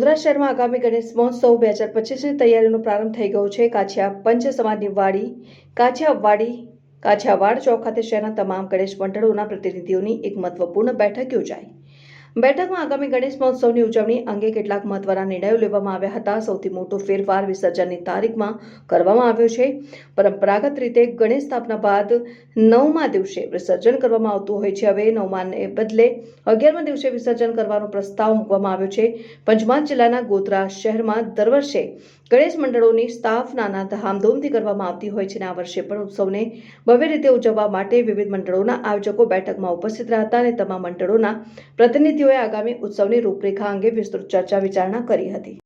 ગોધરા શહેરમાં આગામી ગણેશ મહોત્સવ બે હજાર પચીસની તૈયારીનો પ્રારંભ થઈ ગયો છે. કાછિયા પંચ સમાજની વાડી કાછિયાવાડી કાછિયાવાડ ચોક ખાતે શહેરના તમામ ગણેશ મંડળોના પ્રતિનિધિઓની એક મહત્વપૂર્ણ બેઠક યોજાઈ. બેઠકમાં આગામી ગણેશ મહોત્સવની ઉજવણી અંગે કેટલાક મહત્વના નિર્ણયો લેવામાં આવ્યા હતા. સૌથી મોટો ફેરફાર વિસર્જનની તારીખમાં કરવામાં આવ્યો છે. પરંપરાગત રીતે ગણેશ સ્થાપના બાદ નવમા દિવસે વિસર્જન કરવામાં આવતું હોય છે. હવે નવમાને બદલે અગિયારમા દિવસે વિસર્જન કરવાનો પ્રસ્તાવ મૂકવામાં આવ્યો છે. પંચમહાલ જિલ્લાના ગોધરા શહેરમાં દર વર્ષે ગણેશ મંડળોની સ્થાપનાના ધામધૂમથી કરવામાં આવતી હોય છે અને આ વર્ષે પણ ઉત્સવને ભવ્ય રીતે ઉજવવા માટે વિવિધ મંડળોના આયોજકો બેઠકમાં ઉપસ્થિત રહ્યા હતા અને તમામ મંડળોના પ્રતિનિધિઓએ આગામી ઉત્સવની રૂપરેખા અંગે વિસ્તૃત ચર્ચા વિચારણા કરી હતી.